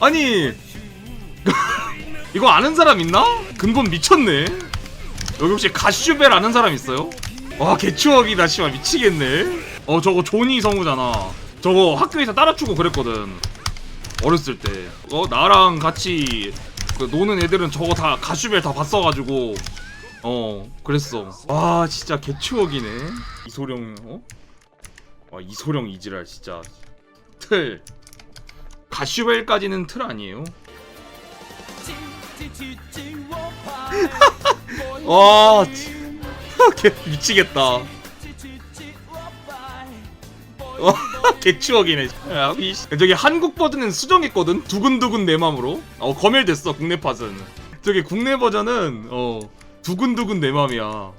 아니. 이거 아는 사람 있나? 근본 미쳤네. 여기 혹시 가슈벨 아는 사람 있어요? 와 개추억이다 씨발. 미치겠네. 어 저거 조니 성우잖아. 저거 학교에서 따라추고 그랬거든. 어렸을 때어 나랑 같이 그 노는 애들은 저거 다 가슈벨 다 봤어가지고. 어 그랬어. 와 진짜 개추억이네. 이소룡 어? 와 이소룡 이지랄 진짜. 틀 가슈벨까지는 틀 아니에요. 와 지- 개 미치겠다. 와 개추억이네. 야, 이 씨. 저기 한국 버전은 수정했거든? 두근두근 내 맘으로? 어 검열됐어 국내 팟은 저기 국내 버전은 어 두근두근 내 맘이야.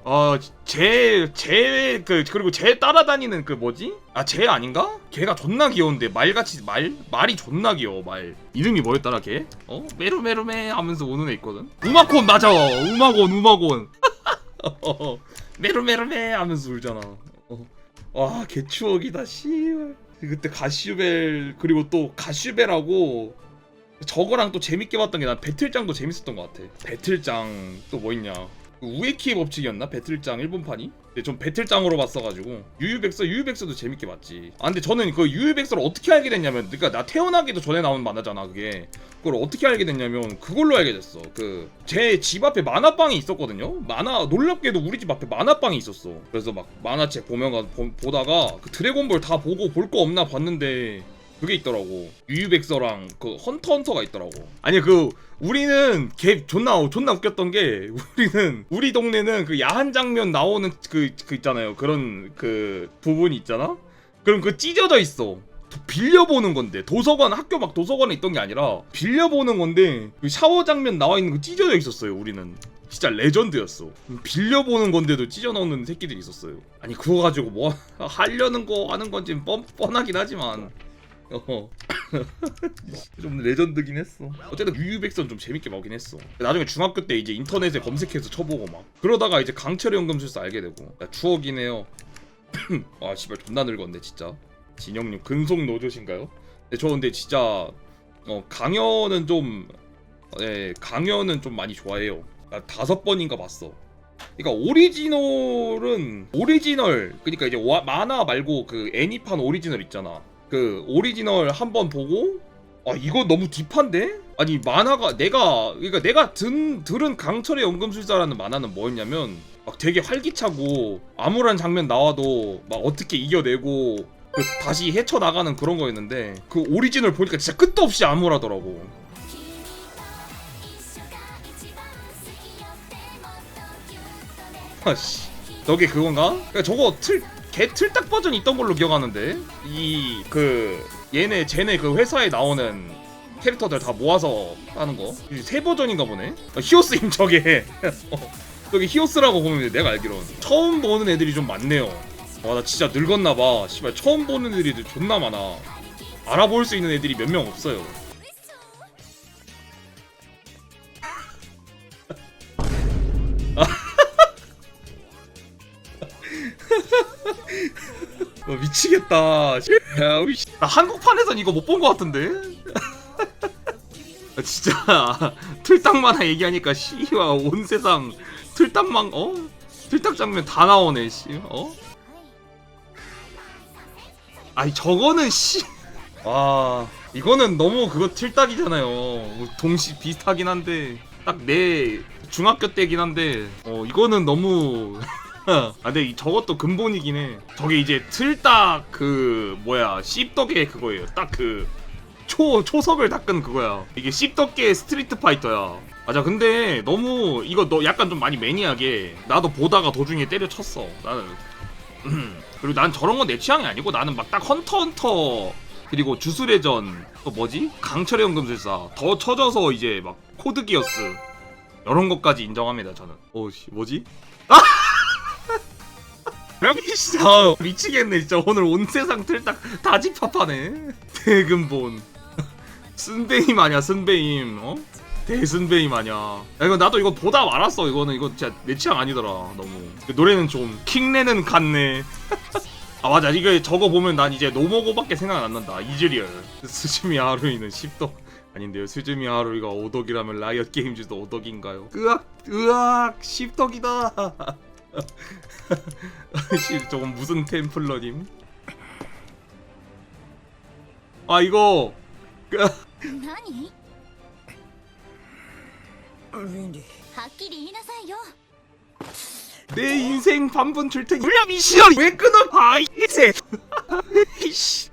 아제제그 그리고 제 따라다니는 그 뭐지? 아제 아닌가? 걔가 존나 귀여운데 말같이 말 말이 존나 귀여워 말. 이름이 뭐였더라 걔 어? 메루메루메 하면서 오는 애 있거든? 우마콘 맞아! 우마곤 우마곤. 어, 메루메루메 하면서 울잖아. 어. 와 개 추억이다 씨발. 그때 가슈벨 그리고 또 가슈벨하고 저거랑 또 재밌게 봤던 게 난 배틀장도 재밌었던 것 같아. 배틀장 또 뭐 있냐? 그 우에키의 법칙이었나? 배틀장 일본판이? 근데 전 배틀장으로 봤어가지고 유유백서 유유백서도 재밌게 봤지. 아 근데 저는 그 유유백서를 어떻게 알게 됐냐면 그러니까 나 태어나기도 전에 나온 만화잖아 그게. 그걸 어떻게 알게 됐냐면 그걸로 알게 됐어. 그 제 집 앞에 만화방이 있었거든요? 만화 놀랍게도 우리 집 앞에 만화방이 있었어. 그래서 막 만화책 보면 보, 보다가 그 드래곤볼 다 보고 볼 거 없나 봤는데 그게 있더라고. 유유백서랑 그 헌터 헌터가 있더라고. 아니 그 우리는 개 존나 존나 웃겼던 게 우리는 우리 동네는 그 야한 장면 나오는 그, 그 있잖아요. 그런 그 부분이 있잖아? 그럼 그 찢어져 있어. 빌려보는 건데. 도서관 학교 막 도서관에 있던 게 아니라 빌려보는 건데 그 샤워 장면 나와 있는 거 찢어져 있었어요 우리는. 진짜 레전드였어. 빌려보는 건데도 찢어 나오는 새끼들이 있었어요. 아니 그거 가지고 뭐 하려는 거 하는 건지 뻔, 뻔하긴 하지만 어. 좀 레전드긴 했어. 어쨌든 유유백선 좀 재밌게 나오긴 했어. 나중에 중학교 때 이제 인터넷에 검색해서 쳐보고 막 그러다가 이제 강철의 연금술사 알게 되고 야, 추억이네요. 아 씨발 존나 늙었네 진짜. 진영님 근속 노조신가요? 네, 저 근데 진짜 어 강연은 좀 네, 강연은 좀 많이 좋아해요. 나 다섯 번인가 봤어. 그러니까 오리지널은 오리지널 그러니까 이제 와- 만화 말고 그 애니판 오리지널 있잖아. 그 오리지널 한 번 보고 아 이거 너무 딥한데? 아니 만화가 내가 그러니까 내가 든, 들은 강철의 연금술사라는 만화는 뭐였냐면 막 되게 활기차고 암울한 장면 나와도 막 어떻게 이겨내고 그 다시 헤쳐나가는 그런 거였는데 그 오리지널 보니까 진짜 끝도 없이 암울하더라고 아씨 저게 그건가? 그러니까 저거 틀, 개 틀딱 버전 있던 걸로 기억하는데 이 그 얘네 쟤네 그 회사에 나오는 캐릭터들 다 모아서 하는 거. 이세 버전인가 보네. 아, 히오스임 저게. 어, 저기 히오스라고 보면 돼, 내가 알기로는. 처음 보는 애들이 좀 많네요. 와 나 진짜 늙었나봐. 씨발 처음 보는 애들이 존나 많아. 알아볼 수 있는 애들이 몇 명 없어요. 미치겠다. 야, 한국판에선 이거 못 본 것 같은데. 아, 진짜 틀딱만화 얘기하니까 씨와 온 세상 틀딱망 어 틀딱 장면 다 나오네 씨 어. 아니 저거는 씨. 와 이거는 너무 그거 틀딱이잖아요. 뭐 동시 비슷하긴 한데 딱 내 중학교 때긴 한데 어 이거는 너무 아 근데 이- 저것도 근본이긴 해. 저게 이제 틀딱 그 뭐야 씹덕의 그거예요. 딱 그 초 초석을 닦은 그거야. 이게 씹덕계 스트리트 파이터야. 맞아. 근데 너무 이거 너 약간 좀 많이 매니악해. 나도 보다가 도중에 때려쳤어. 나는 그리고 난 저런 건 내 취향이 아니고 나는 막 딱 헌터 헌터 그리고 주술의 전 또 뭐지 강철의 연금술사 더 쳐져서 이제 막 코드 기어스 이런 것까지 인정합니다 저는. 오씨 뭐지? 여기 진짜 미치겠네 진짜. 오늘 온 세상 틀딱 다 집합하네. 대근본. 쓴베임 아니야 쓴베임 어? 대순베임 아니야. 야 이거 나도 이거 보다 말았어. 이거는 이거 진짜 내 취향 아니더라 너무. 그 노래는 좀 킹레는 같네. 아 맞아. 이거 저거 보면 난 이제 노모고밖에 생각 안 난다. 이즈리얼. 스즈미 하루이는 10도 아닌데요. 스즈미 하루이가 오덕이라면 라이엇 게임즈도 오덕인가요? 으악 으악 십덕이다. 씨, 저건 무슨 템플러님? 아 이거! 나니? 윈디. 내 인생 반분 줄 테니 물려 미시어 왜 끊어 봐 이새. 이씨.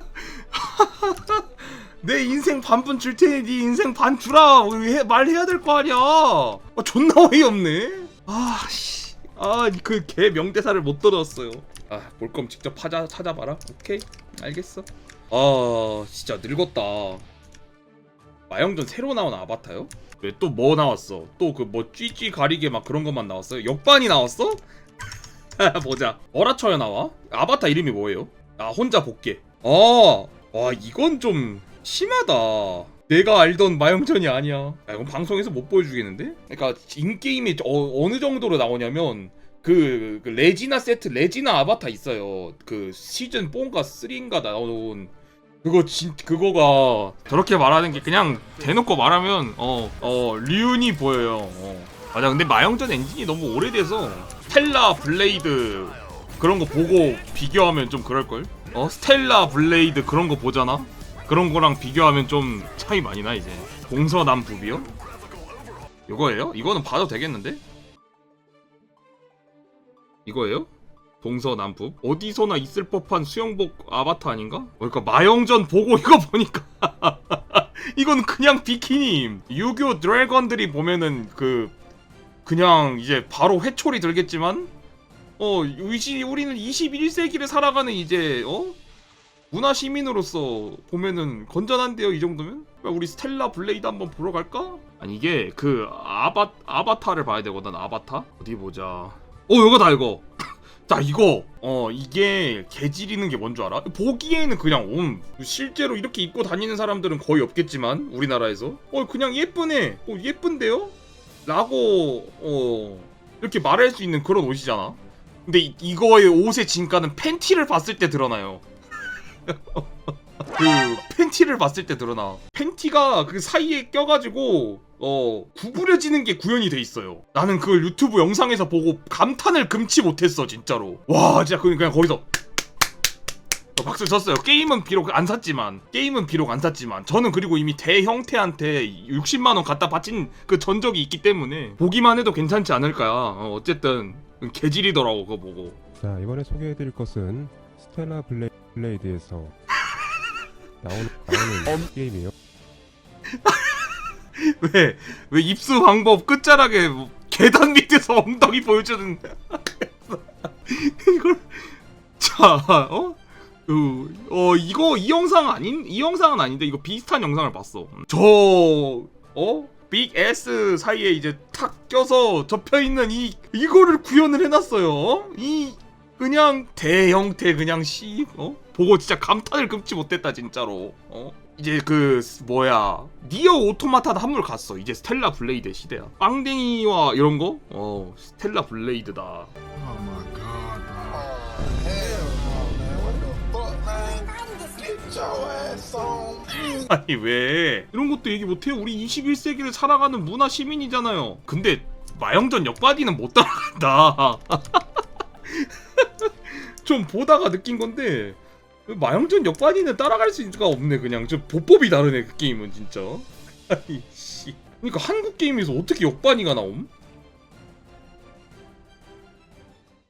내 인생 반분 줄 테니 네 인생 반 주라. 말해야 될 거 아니야. 아 존나 어이없네. 아씨. 아 그 개 명대사를 못 들었어요 아볼 거면 직접 찾아, 찾아봐라 오케이 알겠어 아 진짜 늙었다 마영전 새로 나온 아바타요? 왜 또 뭐 나왔어? 또 그뭐 쥐쥐 가리개 막 그런 것만 나왔어요? 역반이 나왔어? 보자. 어라쳐야 나와? 아바타 이름이 뭐예요? 아 혼자 복귀. 아, 와 이건 좀 심하다. 내가 알던 마영전이 아니야. 야, 이건 방송에서 못 보여주겠는데? 그러니까 인게임이 어, 어느 정도로 나오냐면 그, 그 레지나 세트 레지나 아바타 있어요. 그 시즌 4인가 3인가 나온 그거 진 그거가 저렇게 말하는 게 그냥 대놓고 말하면 어어 류니 보여요. 어. 맞아 근데 마영전 엔진이 너무 오래돼서 스텔라 블레이드 그런 거 보고 비교하면 좀 그럴 걸. 어 스텔라 블레이드 그런 거 보잖아. 그런 거랑 비교하면 좀 차이 많이 나 이제. 동서남북이요? 이거예요? 이거는 봐도 되겠는데? 이거예요? 동서남북 어디서나 있을 법한 수영복 아바타 아닌가? 그러니까 마영전 보고 이거 보니까 이건 그냥 비키니 유교 드래건들이 보면은 그 그냥 이제 바로 회초리 들겠지만 어 의지 우리는 21세기를 살아가는 이제 어 문화 시민으로서 보면은 건전한데요 이 정도면? 우리 스텔라 블레이드 한번 보러 갈까? 아니 이게 그 아바 아바타를 봐야 되거든 아바타? 어디 보자. 어 이거 다 이거. 자 이거. 어 이게 개지리는 게뭔줄 알아? 보기에는 그냥 옴. 실제로 이렇게 입고 다니는 사람들은 거의 없겠지만 우리나라에서. 어 그냥 예쁘네. 어 예쁜데요? 라고 어 이렇게 말할 수 있는 그런 옷이잖아. 근데 이, 이거의 옷의 진가는 팬티를 봤을 때 드러나요 그 팬티를 봤을 때 드러나. 팬티가 그 사이에 껴가지고 어 구부려지는 게 구현이 돼 있어요. 나는 그걸 유튜브 영상에서 보고 감탄을 금치 못했어 진짜로. 와 진짜 그냥 거기서. 어, 박수 쳤어요. 게임은 비록 안 샀지만 게임은 비록 안 샀지만. 저는 그리고 이미 대형태한테 60만 원 갖다 바친 그 전적이 있기 때문에 보기만 해도 괜찮지 않을까 어, 어쨌든 개질이더라고 그거 보고. 자 이번에 소개해드릴 것은 스텔라 블레, 블레이드에서 나오는, 나오는 게임이에요. 왜, 왜 입수 방법 끝자락에 뭐 계단 밑에서 엉덩이 보여주는 이걸 자, 어? 그, 어, 이거 이 영상 아닌 이 영상은 아닌데 이거 비슷한 영상을 봤어. 저 어? 빅 S 사이에 이제 탁 껴서 접혀 있는 이 이거를 구현을 해놨어요. 이 그냥 대형태 그냥 씨 어? 보고 진짜 감탄을 금치 못했다 진짜로. 어? 이제 그 뭐야 니어 오토마타도 한물 갔어. 이제 스텔라 블레이드 시대야. 빵댕이와 이런 거? 어 스텔라 블레이드다. 아니 왜 이런 것도 얘기 못해요? 우리 21세기를 살아가는 문화 시민이잖아요. 근데 마영전 역바디는 못 따라간다. 좀 보다가 느낀 건데 마영전 역바디는 따라갈 수가 없네 그냥 좀 보법이 다르네 그 게임은 진짜. 아니 씨. 그러니까 한국 게임에서 어떻게 역바디가 나옴?